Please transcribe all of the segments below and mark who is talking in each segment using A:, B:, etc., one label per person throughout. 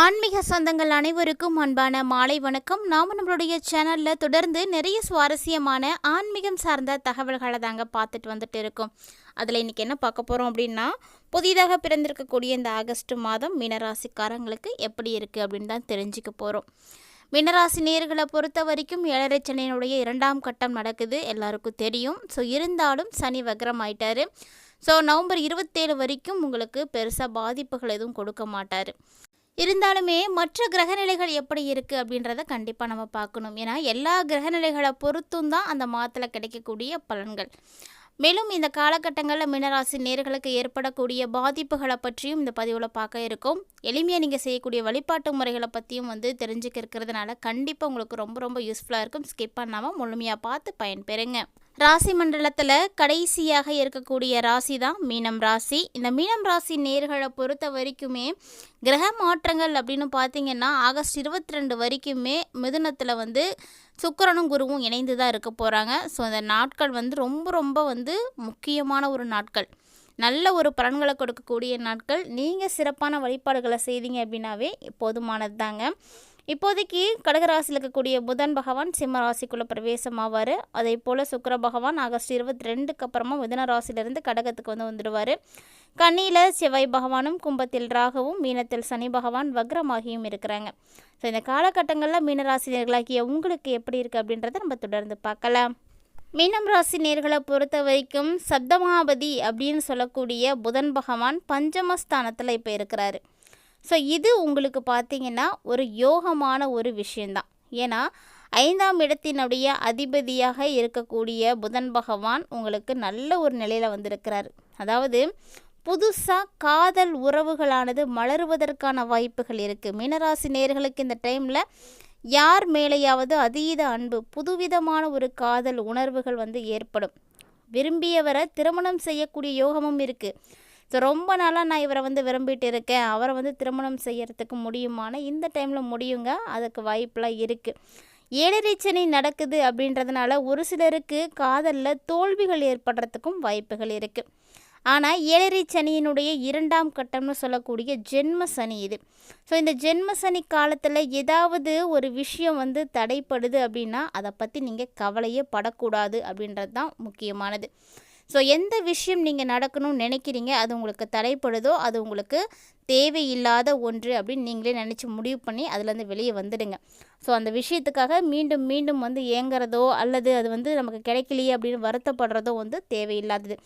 A: ஆன்மீக சொந்தங்கள் அனைவருக்கும் அன்பான மாலை வணக்கம். நாம் நம்மளுடைய சேனலில் தொடர்ந்து நிறைய சுவாரஸ்யமான ஆன்மீகம் சார்ந்த தகவல்களை தாங்க பார்த்துட்டு வந்துட்டு இருக்கோம். அதில் இன்றைக்கி என்ன பார்க்க போகிறோம் அப்படின்னா புதிதாக பிறந்திருக்கக்கூடிய இந்த ஆகஸ்ட் மாதம் மீனராசிக்காரங்களுக்கு எப்படி இருக்குது அப்படின்னு தான் தெரிஞ்சுக்க போகிறோம் மீனராசி நேர்களை பொறுத்த வரைக்கும் ஏழரை சனியினுடைய இரண்டாம் கட்டம் நடக்குது. எல்லாருக்கும் தெரியும். ஸோ இருந்தாலும் சனி வக்ரம் ஆயிட்டாரு. ஸோ நவம்பர் இருபத்தேழு வரைக்கும் உங்களுக்கு பெருசாக பாதிப்புகள் எதுவும் கொடுக்க மாட்டார். இருந்தாலுமே மற்ற கிரகநிலைகள் எப்படி இருக்குது அப்படின்றத கண்டிப்பாக நம்ம பார்க்கணும். ஏன்னா எல்லா கிரகநிலைகளை பொறுத்தும் தான் அந்த மாதத்தில் கிடைக்கக்கூடிய பலன்கள். மேலும் இந்த காலகட்டங்களில் மீனராசி நேர்களுக்கு ஏற்படக்கூடிய பாதிப்புகளை பற்றியும் இந்த பதிவில் பார்க்க இருக்கும். எளிமையாக நீங்கள் செய்யக்கூடிய வழிபாட்டு முறைகளை பற்றியும் வந்து தெரிஞ்சுக்க இருக்கிறதுனால கண்டிப்பாக உங்களுக்கு ரொம்ப ரொம்ப யூஸ்ஃபுல்லாக இருக்கும். ஸ்கிப் பண்ணாமல் முழுமையாக பார்த்து பயன்பெறுங்க. ராசி மண்டலத்தில் கடைசியாக இருக்கக்கூடிய ராசி தான் மீனம் ராசி. இந்த மீனம் ராசி நேர்களை பொறுத்த வரைக்குமே கிரக மாற்றங்கள் அப்படின்னு பார்த்தீங்கன்னா ஆகஸ்ட் இருபத்தி ரெண்டு வரைக்குமே மிதுனத்தில் வந்து சுக்கரனும் குருவும் இணைந்து தான் இருக்க போகிறாங்க ஸோ இந்த நாட்கள் வந்து ரொம்ப ரொம்ப வந்து முக்கியமான ஒரு நாட்கள். நல்ல ஒரு பலன்களை கொடுக்கக்கூடிய நாட்கள். நீங்கள் சிறப்பான வழிபாடுகளை செய்தீங்க அப்படின்னாவே போதுமானது தாங்க இப்போதைக்கு கடகராசியில் இருக்கக்கூடிய புதன் பகவான் சிம்ம ராசிக்குள்ளே பிரவேசமாவார். அதே போல் சுக்கர பகவான் ஆகஸ்ட் இருபத்தி ரெண்டுக்கு அப்புறமா மிதன ராசியிலிருந்து கடகத்துக்கு வந்து வந்துடுவார். கண்ணியில் செவ்வாய் பகவானும் கும்பத்தில் ராகவும் மீனத்தில் சனி பகவான் வக்ரமாகியும் இருக்கிறாங்க. ஸோ இந்த காலகட்டங்களில் மீனராசினியர்களாகிய உங்களுக்கு எப்படி இருக்குது அப்படின்றத நம்ம தொடர்ந்து பார்க்கலாம். மீனம் ராசி நேர்களை பொறுத்த வரைக்கும் சப்தமாபதி அப்படின்னு சொல்லக்கூடிய புதன் பகவான் பஞ்சமஸ்தானத்தில் இப்போ இருக்கிறாரு. ஸோ இது உங்களுக்கு பார்த்தீங்கன்னா ஒரு யோகமான ஒரு விஷயந்தான் ஏன்னா ஐந்தாம் இடத்தினுடைய அதிபதியாக இருக்கக்கூடிய புதன் பகவான் உங்களுக்கு நல்ல ஒரு நிலையில் வந்திருக்கிறார். அதாவது புதுசாக காதல் உறவுகளானது மலருவதற்கான வாய்ப்புகள் இருக்குது மீனராசி நேர்களுக்கு இந்த டைமில் யார் மேலேயாவது அதீத அன்பு புதுவிதமான ஒரு காதல் உணர்வுகள் வந்து ஏற்படும். விரும்பியவரை திருமணம் செய்யக்கூடிய யோகமும் இருக்குது ஸோ ரொம்ப நாளாக நான் இவரை வந்து விரும்பிட்டு இருக்கேன் அவரை வந்து திருமணம் செய்யறதுக்கு முடியுமான இந்த டைமில் முடியுங்க. அதுக்கு வாய்ப்பெலாம் இருக்குது ஏழரை நடக்குது அப்படின்றதுனால ஒரு சிலருக்கு காதலில் தோல்விகள் ஏற்படுறதுக்கும் வாய்ப்புகள் இருக்குது ஆனால் ஏழரை சனியினுடைய இரண்டாம் கட்டம்னு சொல்லக்கூடிய ஜென்ம சனி இது. ஸோ இந்த ஜென்ம சனி காலத்தில் ஏதாவது ஒரு விஷயம் வந்து தடைப்படுது அப்படின்னா அதை பற்றி நீங்கள் கவலையே படக்கூடாது அப்படின்றது தான் முக்கியமானது. ஸோ எந்த விஷயம் நீங்கள் நடக்கணும்னு நினைக்கிறீங்க அது உங்களுக்கு தடைப்படுதோ அது உங்களுக்கு தேவையில்லாத ஒன்று அப்படின்னு நீங்களே நினச்சி முடிவு பண்ணி அதுலேருந்து வெளியே வந்துடுங்க. ஸோ அந்த விஷயத்துக்காக மீண்டும் மீண்டும் வந்து ஏங்குறதோ அல்லது அது வந்து நமக்கு கிடைக்கலையே அப்படின்னு வருத்தப்படுறதோ வந்து தேவையில்லாதது.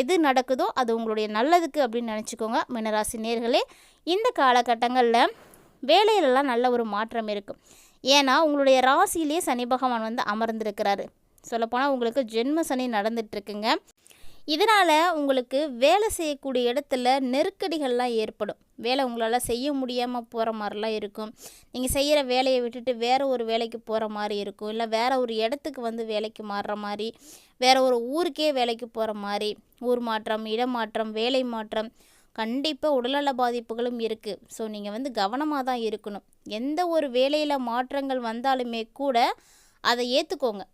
A: எது நடக்குதோ அது உங்களுடைய நல்லதுக்கு அப்படின்னு நினச்சிக்கோங்க மினராசி நேர்களே. இந்த காலகட்டங்களில் வேலையிலலாம் நல்ல ஒரு மாற்றம் இருக்கும் ஏன்னா உங்களுடைய ராசியிலேயே சனி பகவான் வந்து அமர்ந்திருக்கிறாரு. சொல்லப்போனால் உங்களுக்கு ஜென்ம சனி நடந்துட்டுருக்குங்க. இதனால் உங்களுக்கு வேலை செய்யக்கூடிய இடத்துல நெருக்கடிகள்லாம் ஏற்படும். வேலை உங்களால் செய்ய முடியாமல் போகிற மாதிரிலாம் இருக்கும். நீங்கள் செய்கிற வேலையை விட்டுட்டு வேறு ஒரு வேலைக்கு போகிற மாதிரி இருக்கும். இல்லை வேறு ஒரு இடத்துக்கு வந்து வேலைக்கு மாறுற மாதிரி வேறு ஒரு ஊருக்கே வேலைக்கு போகிற மாதிரி ஊர் மாற்றம் இடமாற்றம் வேலை மாற்றம் கண்டிப்பாக உடல்நல பாதிப்புகளும் இருக்குது ஸோ நீங்கள் வந்து கவனமாக தான் இருக்கணும். எந்த ஒரு வேலையில் மாற்றங்கள் வந்தாலுமே கூட அதை ஏற்றுக்கோங்க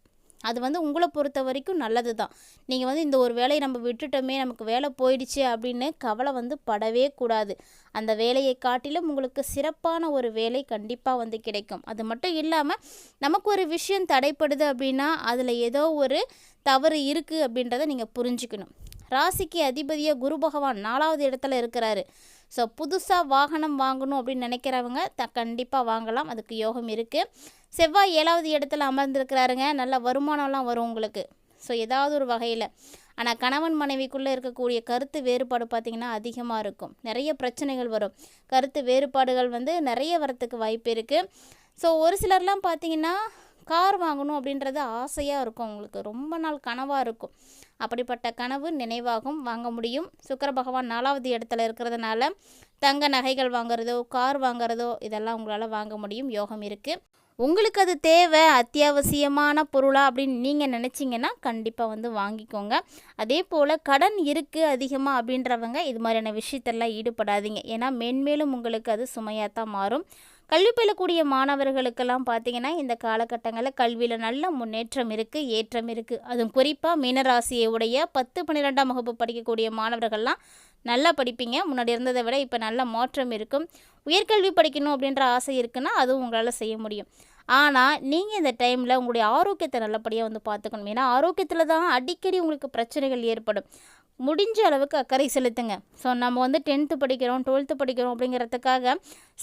A: அது வந்து உங்களை பொறுத்த வரைக்கும் நல்லது தான் நீங்கள் வந்து இந்த ஒரு வேலையை நம்ம விட்டுட்டோமே நமக்கு வேலை போயிடுச்சு அப்படின்னு கவலை வந்து படவே கூடாது. அந்த வேலையை காட்டிலும் உங்களுக்கு சிறப்பான ஒரு வேலை கண்டிப்பாக வந்து கிடைக்கும். அது மட்டும் இல்லாமல் நமக்கு ஒரு விஷயம் தடைப்படுது அப்படின்னா அதில் ஏதோ ஒரு தவறு இருக்குது அப்படின்றத நீங்கள் புரிஞ்சுக்கணும். ராசிக்கு அதிபதியாக குரு பகவான் நாலாவது இடத்துல இருக்கிறாரு. ஸோ புதுசாக வாகனம் வாங்கணும் அப்படின்னு நினைக்கிறவங்க த கண்டிப்பாக வாங்கலாம். அதுக்கு யோகம் இருக்குது செவ்வாய் ஏழாவது இடத்துல அமர்ந்திருக்கிறாருங்க. நல்ல வருமானம்லாம் வரும் உங்களுக்கு. ஸோ ஏதாவது ஒரு வகையில். ஆனால் கணவன் மனைவிக்குள்ளே இருக்கக்கூடிய கருத்து வேறுபாடு பார்த்திங்கன்னா அதிகமாக இருக்கும். நிறைய பிரச்சனைகள் வரும். கருத்து வேறுபாடுகள் வந்து நிறைய வரத்துக்கு வாய்ப்பு இருக்குது ஸோ ஒரு சிலர்லாம் பார்த்திங்கன்னா கார் வாங்கணும் அப்படின்றது ஆசையாக இருக்கும் உங்களுக்கு ரொம்ப நாள் கனவாக இருக்கும். அப்படிப்பட்ட கனவு நினைவாகும் வாங்க முடியும். சுக்கர பகவான் நாலாவது இடத்துல இருக்கிறதுனால தங்க நகைகள் வாங்குறதோ கார் வாங்குறதோ இதெல்லாம் உங்களால் வாங்க முடியும். யோகம் இருக்குது உங்களுக்கு அது தேவை அத்தியாவசியமான பொருளாக அப்படின்னு நீங்கள் நினச்சிங்கன்னா கண்டிப்பாக வந்து வாங்கிக்கோங்க. அதே போல் கடன் இருக்குது அதிகமாக அப்படின்றவங்க இது மாதிரியான விஷயத்தெல்லாம் ஈடுபடாதீங்க. ஏன்னா மென்மேலும் உங்களுக்கு அது சுமையாக தான் மாறும். கல்வி பயிலக்கூடிய மாணவர்களுக்கெல்லாம் பார்த்தீங்கன்னா இந்த காலகட்டங்களில் கல்வியில் நல்ல முன்னேற்றம் இருக்குது ஏற்றம் இருக்குது அதுவும் குறிப்பாக மீனராசியை உடைய பத்து பன்னிரெண்டாம் வகுப்பு படிக்கக்கூடிய மாணவர்கள்லாம் நல்லா படிப்பீங்க. முன்னாடி இருந்ததை விட இப்போ நல்ல மாற்றம் இருக்கும். உயர்கல்வி படிக்கணும் அப்படின்ற ஆசை இருக்குன்னா அதுவும் உங்களால் செய்ய முடியும். ஆனால் நீங்கள் இந்த டைமில் உங்களுடைய ஆரோக்கியத்தை நல்லபடியாக வந்து பார்த்துக்கணும். ஏன்னா ஆரோக்கியத்தில் தான் அடிக்கடி உங்களுக்கு பிரச்சனைகள் ஏற்படும். முடிஞ்ச அளவுக்கு அக்கறை செலுத்துங்க. ஸோ நம்ம வந்து டென்த்து படிக்கிறோம் டுவெல்த்து படிக்கிறோம் அப்படிங்கிறதுக்காக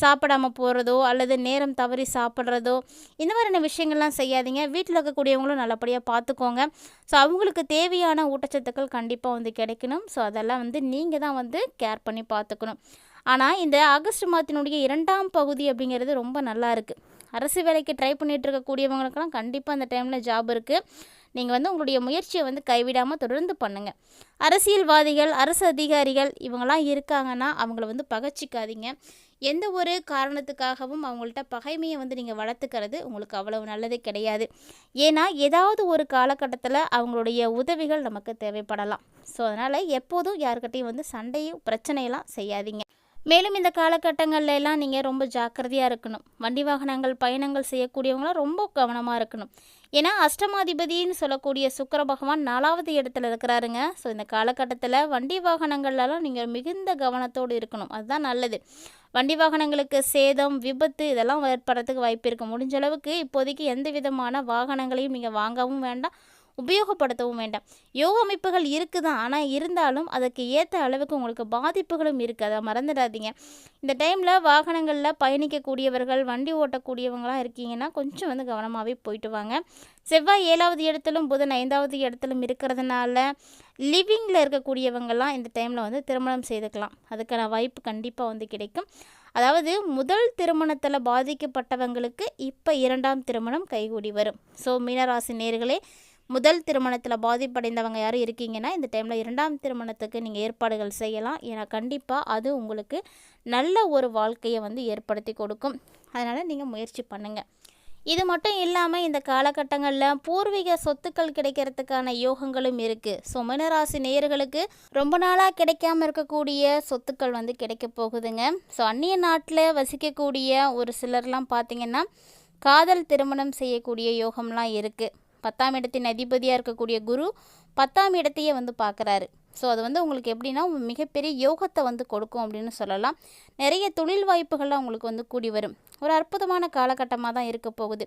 A: சாப்பிடாம போகிறதோ அல்லது நேரம் தவறி சாப்பிட்றதோ இந்த மாதிரியான விஷயங்கள்லாம் செய்யாதீங்க. வீட்டில் இருக்கக்கூடியவங்களும் நல்லபடியாக பார்த்துக்கோங்க ஸோ அவங்களுக்கு தேவையான ஊட்டச்சத்துக்கள் கண்டிப்பாக வந்து கிடைக்கணும். ஸோ அதெல்லாம் வந்து நீங்கள் தான் வந்து கேர் பண்ணி பார்த்துக்கணும் ஆனால் இந்த ஆகஸ்ட் மாதத்தினுடைய இரண்டாம் பகுதி அப்படிங்கிறது ரொம்ப நல்லா இருக்குது அரசு வேலைக்கு ட்ரை பண்ணிகிட்டு இருக்கக்கூடியவங்களுக்கெல்லாம் கண்டிப்பாக அந்த டைமில் ஜாப் இருக்குது நீங்கள் வந்து உங்களுடைய முயற்சியை வந்து கைவிடாமல் தொடர்ந்து பண்ணுங்கள் அரசியல்வாதிகள் அரசு அதிகாரிகள் இவங்கெல்லாம் இருக்காங்கன்னா அவங்கள வந்து பகச்சிக்காதீங்க. எந்த ஒரு காரணத்துக்காகவும் அவங்கள்ட்ட பகைமையை வந்து நீங்கள் வளர்த்துக்கிறது உங்களுக்கு அவ்வளவு நல்லது கிடையாது. ஏன்னா ஏதாவது ஒரு காலகட்டத்தில் அவங்களுடைய உதவிகள் நமக்கு தேவைப்படலாம். ஸோ அதனால் எப்போதும் யாருக்கிட்டையும் வந்து சண்டையும் பிரச்சனையெல்லாம் செய்யாதீங்க. மேலும் இந்த காலகட்டங்கள்ல எல்லாம் நீங்கள் ரொம்ப ஜாக்கிரதையாக இருக்கணும். வண்டி வாகனங்கள் பயணங்கள் செய்யக்கூடியவங்களாம் ரொம்ப கவனமாக இருக்கணும். ஏன்னா அஷ்டமாதிபதினு சொல்லக்கூடிய சுக்கர பகவான் நாலாவது இடத்துல இருக்கிறாருங்க. ஸோ இந்த காலகட்டத்தில் வண்டி வாகனங்கள்லாம் நீங்கள் மிகுந்த கவனத்தோடு இருக்கணும். அதுதான் நல்லது. வண்டி வாகனங்களுக்கு சேதம் விபத்து இதெல்லாம் ஏற்படுறதுக்கு வாய்ப்பு இருக்குது முடிஞ்ச அளவுக்கு இப்போதைக்கு எந்த விதமான வாகனங்களையும் நீங்கள் வாங்கவும் வேண்டாம். உபயோகப்படுத்தவும் வேண்டாம். யோக அமைப்புகள் இருக்குது? தான் ஆனால் இருந்தாலும் அதுக்கு ஏற்ற அளவுக்கு உங்களுக்கு பாதிப்புகளும் இருக்குது அதை மறந்துடாதீங்க. இந்த டைமில் வாகனங்களில் பயணிக்கக்கூடியவர்கள் வண்டி ஓட்டக்கூடியவங்களாம் இருக்கீங்கன்னா கொஞ்சம் வந்து கவனமாகவே போயிட்டு வாங்க. செவ்வாய் ஏழாவது இடத்திலும் புதன் ஐந்தாவது இடத்திலும் இருக்கிறதுனால லிவிங்கில் இருக்கக்கூடியவங்கெல்லாம் இந்த டைமில் வந்து திருமணம் செய்துக்கலாம். அதுக்கான வாய்ப்பு கண்டிப்பாக வந்து கிடைக்கும். அதாவது முதல் திருமணத்தில் பாதிக்கப்பட்டவங்களுக்கு இப்போ இரண்டாம் திருமணம் கைகூடி வரும். ஸோ மீனராசி நேர்களே முதல் திருமணத்தில் பாதிப்படைந்தவங்க யாரும் இருக்கீங்கன்னா இந்த டைமில் இரண்டாம் திருமணத்துக்கு நீங்கள் ஏற்பாடுகள் செய்யலாம். ஏன்னா கண்டிப்பாக அது உங்களுக்கு நல்ல ஒரு வாழ்க்கையை வந்து ஏற்படுத்தி கொடுக்கும். அதனால் நீங்கள் முயற்சி பண்ணுங்கள் இது மட்டும் இல்லாமல் இந்த காலகட்டங்களில் பூர்வீக சொத்துக்கள் கிடைக்கிறதுக்கான யோகங்களும் இருக்குது ஸோ மினராசி நேயர்களுக்கு ரொம்ப நாளாக கிடைக்காம இருக்கக்கூடிய சொத்துக்கள் வந்து கிடைக்க போகுதுங்க. ஸோ அந்நிய நாட்டில் வசிக்கக்கூடிய ஒரு சிலர்லாம் பார்த்திங்கன்னா காதல் திருமணம் செய்யக்கூடிய யோகம்லாம் இருக்குது பத்தாம் இடத்தின் அதிபதியாக இருக்கக்கூடிய குரு பத்தாம் இடத்தையே வந்து பார்க்குறாரு. ஸோ அது வந்து உங்களுக்கு எப்படின்னா மிகப்பெரிய யோகத்தை வந்து கொடுக்கும் அப்படின்னு சொல்லலாம். நிறைய தொழில் வாய்ப்புகள்லாம் உங்களுக்கு வந்து கூடி வரும். ஒரு அற்புதமான காலகட்டமாக தான் இருக்க போகுது.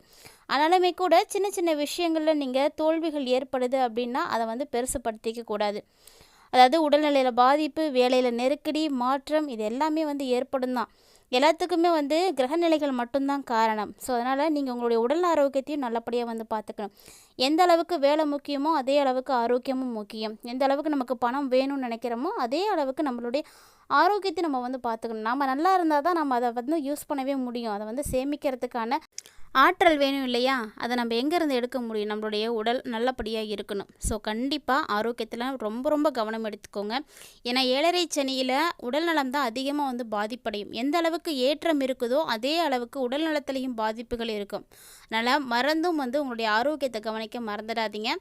A: ஆனாலுமே கூட சின்ன சின்ன விஷயங்களில் நீங்கள் தோல்விகள் ஏற்படுது அப்படின்னா அதை வந்து பெருசுப்படுத்திக்க கூடாது. அதாவது உடல்நிலையில் பாதிப்பு வேலையில் நெருக்கடி மாற்றம் இது எல்லாமே வந்து ஏற்படும் தான் எல்லாத்துக்குமே வந்து கிரகநிலைகள் மட்டும்தான் காரணம். ஸோ அதனால் நீங்கள் உங்களுடைய உடல் ஆரோக்கியத்தையும் நல்லபடியாக வந்து பார்த்துக்கணும். எந்த அளவுக்கு வேலை முக்கியமோ அதே அளவுக்கு ஆரோக்கியமும் முக்கியம். எந்த அளவுக்கு நமக்கு பணம் வேணும்னு நினைக்கிறோமோ அதே அளவுக்கு நம்மளுடைய ஆரோக்கியத்தை நம்ம வந்து பார்த்துக்கணும். நம்ம நல்லா இருந்தால் தான் நம்ம அதை வந்து யூஸ் பண்ணவே முடியும். அதை வந்து சேமிக்கிறதுக்கான ஆற்றல் வேணும் இல்லையா? அதை நம்ம எங்கேருந்து எடுக்க முடியும்? நம்மளுடைய உடல் நல்லபடியாக இருக்கணும். ஸோ கண்டிப்பாக ஆரோக்கியத்தில் ரொம்ப ரொம்ப கவனம் எடுத்துக்கோங்க. ஏன்னா ஏழரை சனியில் உடல் நலம் தான் அதிகமாக வந்து பாதிப்படையும். எந்த அளவுக்கு ஏற்றம் இருக்குதோ அதே அளவுக்கு உடல் நலத்துலேயும் பாதிப்புகள் இருக்கும். அதனால் மறந்தும் வந்து உங்களுடைய ஆரோக்கியத்தை கவனிக்க மறந்துடாதீங்க.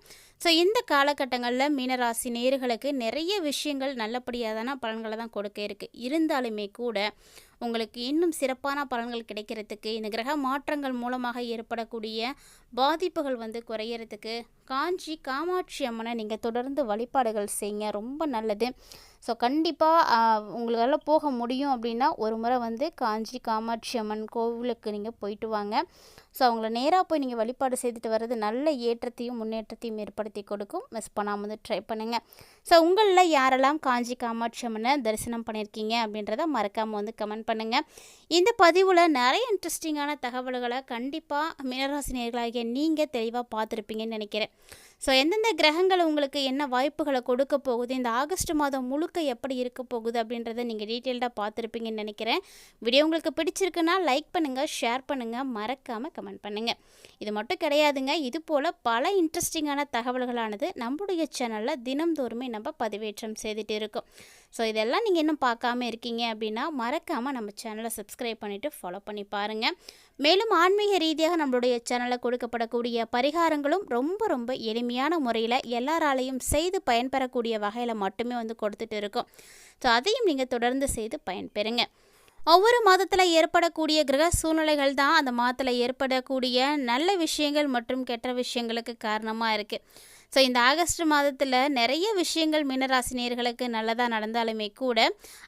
A: ஸோ இந்த காலகட்டங்களில் மீனராசி நேர்களுக்கு நிறைய விஷயங்கள் நல்லபடியாக தானே பலன்களை தான் கொடுக்க இருக்குது இருந்தாலுமே கூட உங்களுக்கு இன்னும் சிறப்பான பலன்கள் கிடைக்கிறதுக்கு இந்த கிரக மாற்றங்கள் மூலமாக ஏற்படக்கூடிய பாதிப்புகள் வந்து குறையிறதுக்கு காஞ்சி காமாட்சி அம்மனை நீங்கள் தொடர்ந்து வழிபாடுகள் செய்யுங்க ரொம்ப நல்லது. ஸோ கண்டிப்பாக உங்களால் போக முடியும் அப்படின்னா ஒரு முறை வந்து காஞ்சி காமாட்சி அம்மன் கோவிலுக்கு நீங்கள் போயிட்டு வாங்க. ஸோ அவங்கள நேராக போய் நீங்கள் வழிபாடு செய்துட்டு வர்றது நல்ல ஏற்றத்தையும் முன்னேற்றத்தையும் ஏற்படுத்தி கொடுக்கும். மிஸ் பண்ணாமல் வந்து ட்ரை பண்ணுங்கள் ஸோ உங்களில் யாரெல்லாம் காஞ்சி காமாட்சி அம்மனை தரிசனம் பண்ணியிருக்கீங்க அப்படின்றத மறக்காமல் வந்து கமெண்ட் பண்ணுங்கள் இந்த பதிவில் நிறைய இன்ட்ரெஸ்டிங்கான தகவல்களை கண்டிப்பாக மீனராசினியர்களாகிய நீங்கள் தெளிவாக பார்த்துருப்பீங்கன்னு நினைக்கிறேன். ஸோ எந்தெந்த கிரகங்கள் உங்களுக்கு என்ன வாய்ப்புகளை கொடுக்க போகுது? இந்த ஆகஸ்ட் மாதம் முழுக்க எப்படி இருக்க போகுது அப்படின்றத நீங்கள் டீட்டெயில்டாக பார்த்துருப்பீங்கன்னு நினைக்கிறேன். வீடியோ உங்களுக்கு பிடிச்சிருக்குன்னா லைக் பண்ணுங்கள் ஷேர் பண்ணுங்கள் மறக்காமல் கமெண்ட் பண்ணுங்கள் இது மட்டும் கிடையாதுங்க. இது போல் பல இன்ட்ரெஸ்டிங்கான தகவல்களானது நம்முடைய சேனலில் தினம்தோறுமே நம்ம பதிவேற்றம் செய்துட்டு இருக்கோம். ஸோ இதெல்லாம் நீங்கள் இன்னும் பார்க்காம இருக்கீங்க அப்படின்னா மறக்காமல் நம்ம சேனலை சப்ஸ்கிரைப் பண்ணிவிட்டு ஃபாலோ பண்ணி பாருங்கள் மேலும் ஆன்மீக ரீதியாக நம்மளுடைய சேனலில் கொடுக்கப்படக்கூடிய பரிகாரங்களும் ரொம்ப ரொம்ப எளிமையான முறையில் எல்லாராலையும் செய்து பயன்பெறக்கூடிய வகையில் மட்டுமே வந்து கொடுத்துட்டு இருக்கோம். ஸோ அதையும் நீங்கள் தொடர்ந்து செய்து பயன்பெறுங்க. ஒவ்வொரு மாதத்தில் ஏற்படக்கூடிய கிரக சூழ்நிலைகள் தான் அந்த மாதத்தில் ஏற்படக்கூடிய நல்ல விஷயங்கள் மற்றும் கெட்ட விஷயங்களுக்கு காரணமாக இருக்குது ஸோ இந்த ஆகஸ்ட் மாதத்தில் நிறைய விஷயங்கள் மீனராசினியர்களுக்கு நல்லதாக நடந்தாலுமே கூட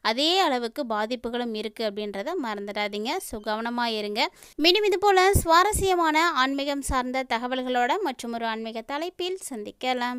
A: அதே அளவுக்கு பாதிப்புகளும் இருக்குது அப்படின்றத மறந்துடாதீங்க. ஸோ கவனமாக இருங்க. மீண்டும் இது போல் சுவாரஸ்யமான ஆன்மீகம் சார்ந்த தகவல்களோட மற்றும் ஒரு ஆன்மீக தலைப்பில் சந்திக்கலாம்.